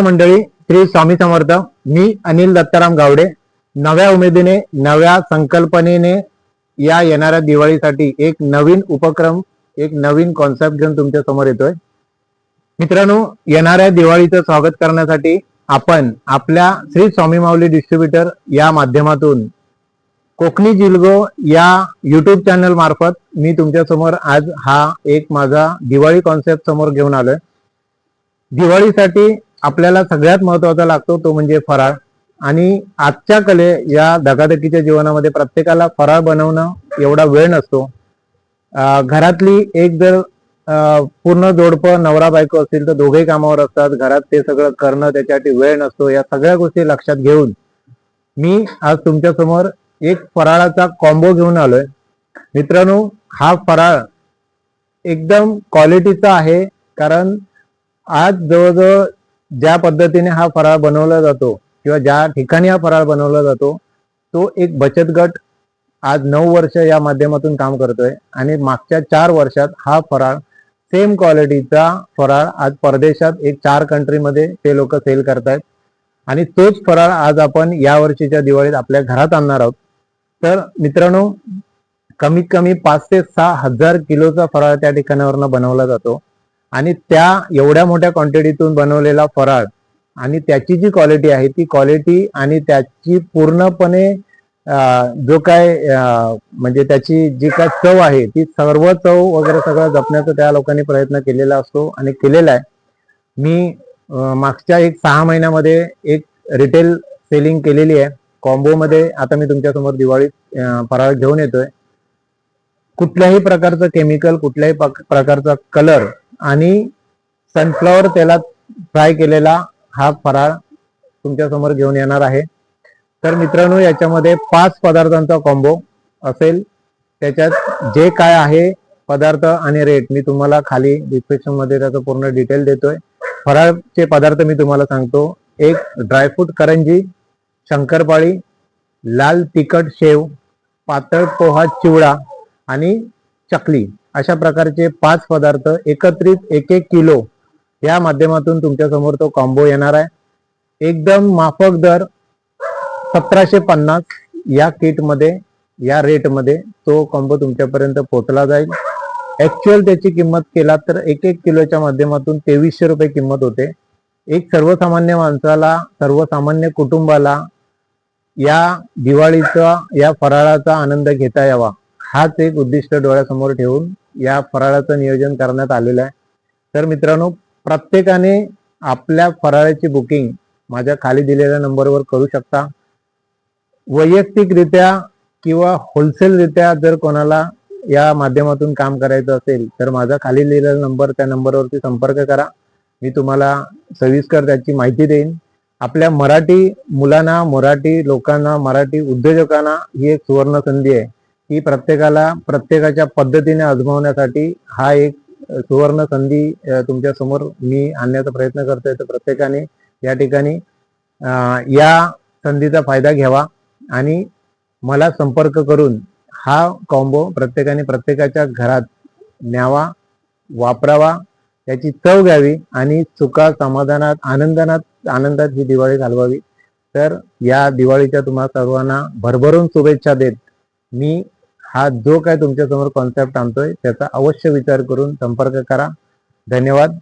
मंडळी श्री स्वामी समर्थ मी अनिल दत्ताराम गावडे नव्या उमेदीने नव्या संकल्पनेने या येणाऱ्या दिवाळीसाठी एक नवीन उपक्रम एक नवीन कॉन्सेप्ट घेऊन तुमच्यासमोर येतोय. मित्रांनो येणाऱ्या दिवाळीचं स्वागत करण्यासाठी आपण आपल्या श्री स्वामी माऊली डिस्ट्रीब्युटर या माध्यमातून कोकणी जिल्गो या युट्यूब चॅनल मार्फत मी तुमच्यासमोर आज हा एक माझा दिवाळी कॉन्सेप्ट समोर घेऊन आलोय. दिवाळीसाठी आपल्याला सगळ्यात महत्त्वाचा लागतो तो म्हणजे फराळ. आणि आजच्या कले या धकाधकीच्या जीवनामध्ये प्रत्येकाला फराळ बनवणं एवढा वेळ नसतो. घरातली एक जर पूर्ण जोडपं नवरा बायको असतील तर दोघेही कामावर असतात. घरात ते सगळं करणं त्याच्यासाठी वेळ नसतो. या सगळ्या गोष्टी लक्षात घेऊन मी आज तुमच्यासमोर एक फराळाचा कॉम्बो घेऊन आलोय. मित्रांनो हा फराळ एकदम क्वालिटीचा आहे. कारण आज जवळजवळ ज्या पद्धतीने हा फराळ बनवला जातो किंवा ज्या ठिकाणी हा फराळ बनवला जातो तो एक बचत गट आज नऊ वर्ष या माध्यमातून काम करतोय आणि मागच्या चार वर्षात हा फराळ सेम क्वालिटीचा फराळ आज परदेशात एक चार कंट्रीमध्ये ते लोक सेल करतायत. आणि तोच फराळ आज आपण या वर्षीच्या दिवाळीत आपल्या घरात आणणार आहोत. तर मित्रांनो कमीत कमी पाच ते सहा हजार किलोचा फराळ त्या ठिकाणावरनं बनवला जातो. आणि त्या एवढ्या मोठ्या क्वांटिटीतून बनवलेला फराळ आणि त्याची जी क्वालिटी आहे ती क्वालिटी आणि त्याची पूर्णपणे जो काय म्हणजे त्याची जी काय चव आहे ती सर्व चव वगैरे सगळं जपण्याचा त्या लोकांनी प्रयत्न केलेला असतो आणि केलेला आहे. मी मागच्या एक सहा महिन्यामध्ये एक रिटेल सेलिंग केलेली आहे. कॉम्बोमध्ये आता मी तुमच्यासमोर दिवाळीत फराळ घेऊन येतोय. कुठल्याही प्रकारचं केमिकल कुठल्याही प्रकारचा कलर आणि सनफ्लॉवर तेलात फ्राय केलेला हा फराळ तुमच्यासमोर घेऊन येणार आहे. तर मित्रांनो याच्यामध्ये पाच पदार्थांचा कॉम्बो असेल. त्याच्यात जे काय आहे पदार्थ आणि रेट मी तुम्हाला खाली डिस्क्रिप्शनमध्ये त्याचं पूर्ण डिटेल देतोय. फराळचे पदार्थ मी तुम्हाला सांगतो. एक ड्रायफ्रूट करंजी शंकरपाळी लाल तिखट शेव पातळ पोहा चिवडा आणि चकली. अशा प्रकारचे पाच पदार्थ एकत्रित एक एक किलो या माध्यमातून तुमच्यासमोर तो कॉम्बो येणार आहे. एकदम माफक दर सतराशे पन्नास या किटमध्ये या रेटमध्ये तो कॉम्बो तुमच्यापर्यंत पोहोचला जाईल. ऍक्च्युअल त्याची किंमत केला तर एक एक किलोच्या माध्यमातून तेवीसशे रुपये किंमत होते. एक सर्वसामान्य माणसाला सर्वसामान्य कुटुंबाला या दिवाळीचा या फराळाचा आनंद घेता यावा. हाच एक उद्दिष्ट डोळ्यासमोर ठेवून या फराळाचं नियोजन करण्यात आलेलं आहे. तर मित्रांनो प्रत्येकाने आपल्या फराळाची बुकिंग माझ्या खाली दिलेल्या नंबरवर करू शकता. वैयक्तिकरित्या किंवा होलसेलरित्या जर कोणाला या माध्यमातून काम करायचं असेल तर माझा खाली लिहिलेला नंबर त्या नंबरवरती संपर्क करा. मी तुम्हाला सविस्कर त्याची माहिती देईन. आपल्या मराठी मुलांना मराठी लोकांना मराठी उद्योजकांना ही एक सुवर्ण संधी आहे. की प्रत्येकाला प्रत्येकाच्या पद्धतीने आजमावण्यासाठी हा एक सुवर्ण संधी तुमच्यासमोर मी आणण्याचा प्रयत्न करतोय. तर प्रत्येकाने या ठिकाणी या संधीचा फायदा घ्यावा आणि मला संपर्क करून हा कॉम्बो प्रत्येकाने प्रत्येकाच्या घरात न्यावा वापरावा त्याची चव घ्यावी आणि चुका समाधानात आनंदात आनंदात ही दिवाळी घालवावी. तर या दिवाळीच्या तुम्हा सर्वांना भरभरून शुभेच्छा देत मी हा जो काय तुमच्यासमोर कॉन्सेप्ट आणतोय त्याचा अवश्य विचार करून संपर्क करा. धन्यवाद.